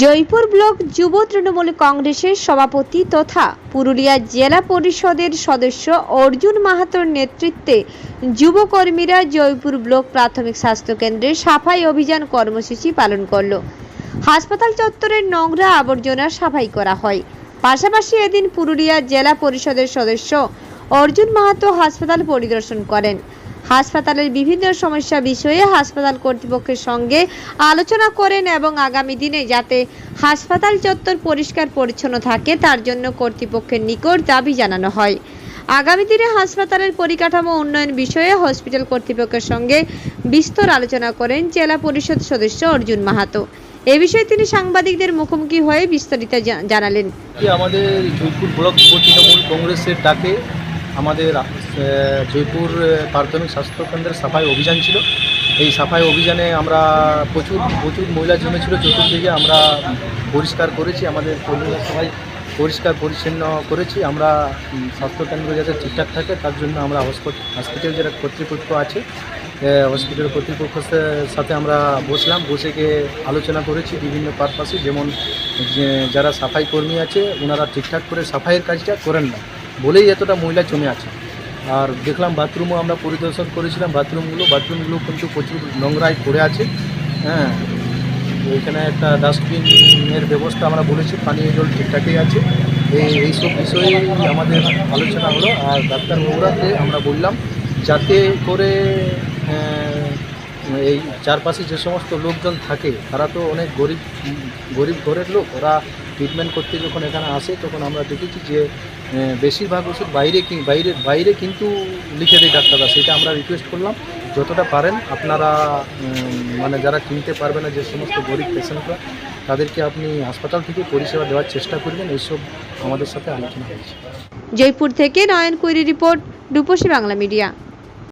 Jaipur block যুব তৃণমূল কংগ্রেসের সভাপতি তথা পুরুলিয়া জেলা পরিষদের সদস্য অর্জুন মাহাতোর নেতৃত্বে যুবকর্মীরা জয়পুর ব্লক প্রাথমিক স্বাস্থ্য কেন্দ্রে সাফাই অভিযান কর্মসূচি পালন করল। হাসপাতাল চত্বরের নোংরা আবর্জনা সাফাই করা হয়। পাশাপাশি এদিন পুরুলিয়া জেলা পরিষদের সদস্য অর্জুন মাহাতো হাসপাতাল পরিদর্শন করেন। হাসপাতালের বিভিন্ন সমস্যা বিষয়ে হাসপাতাল কর্তৃপক্ষের সঙ্গে আলোচনা করেন এবং আগামী দিনে যাতে হাসপাতাল চত্বর পরিষ্কার পরিচ্ছন্ন থাকে, তার জন্য কর্তৃপক্ষের নিকট দাবি জানানো হয়। আগামী দিনে হাসপাতালের পরিকাঠামো উন্নয়ন বিষয়ে হসপিটাল কর্তৃপক্ষের সঙ্গে বিস্তর আলোচনা করেন জেলা পরিষদ সদস্য অর্জুন মাহাতো। এ বিষয়ে তিনি সাংবাদিকদের মুখোমুখি হয়ে বিস্তারিত জানালেন। আমাদের ব্লক কংগ্রেসের ডাকে আমাদের জয়পুর প্রাথমিক স্বাস্থ্য কেন্দ্রের সাফাই অভিযান ছিল। এই সাফাই অভিযানে আমরা প্রচুর প্রচুর মহিলা জমেছিল। চতুর্দিকে আমরা পরিষ্কার করেছি, আমাদের কর্মীরা সবাই পরিষ্কার, পরিচ্ছন্ন করেছি। আমরা স্বাস্থ্যকেন্দ্র যাতে ঠিকঠাক থাকে, তার জন্য আমরা হসপিটাল যেটা কর্তৃপক্ষ আছে হসপিটাল কর্তৃপক্ষের সাথে আমরা বসলাম। বসে গিয়ে আলোচনা করেছি বিভিন্ন পারপাসে। যেমন যারা সাফাই কর্মী আছে, ওনারা ঠিকঠাক করে সাফাইয়ের কাজটা করেন না। বলেই এতটা মহিলা জমে আছে। আর দেখলাম বাথরুমও আমরা পরিদর্শন করেছিলাম। বাথরুমগুলো বাথরুমগুলো কিন্তু প্রচুর নোংরায় পড়ে আছে। হ্যাঁ এখানে একটা ডাস্টবিনের ব্যবস্থা আমরা বলেছি, পানীয় জল ঠিকঠাকই আছে। এই, এইসব বিষয়ে আমাদের আলোচনা হলো। আর ডাক্তার ডাক্তারবাবুরাকে আমরা বললাম, যাতে করে এই চারপাশে যে সমস্ত লোকজন থাকে, তারা তো অনেক গরিব গরিব ঘরের লোক, ওরা ট্রিটমেন্ট করতে যখন এখানে আসে, তখন আমরা দেখেছি যে বেশিরভাগ ওষুধ বাইরে বাইরে বাইরে কিন্তু লিখে দেয় ডাক্তাররা। সেটা আমরা রিকোয়েস্ট করলাম। যতটা পারেন, আপনারা মানে যারা কিনতে পারবে না যে সমস্ত গরিব পেশেন্টরা, তাদেরকে আপনি হাসপাতাল থেকে পরিষেবা দেওয়ার চেষ্টা করবেন। এইসব আমাদের সাথে আলোচনা হয়েছে। জয়পুর থেকে নয়ন কুইরি রিপোর্ট, রূপসী বাংলা মিডিয়া।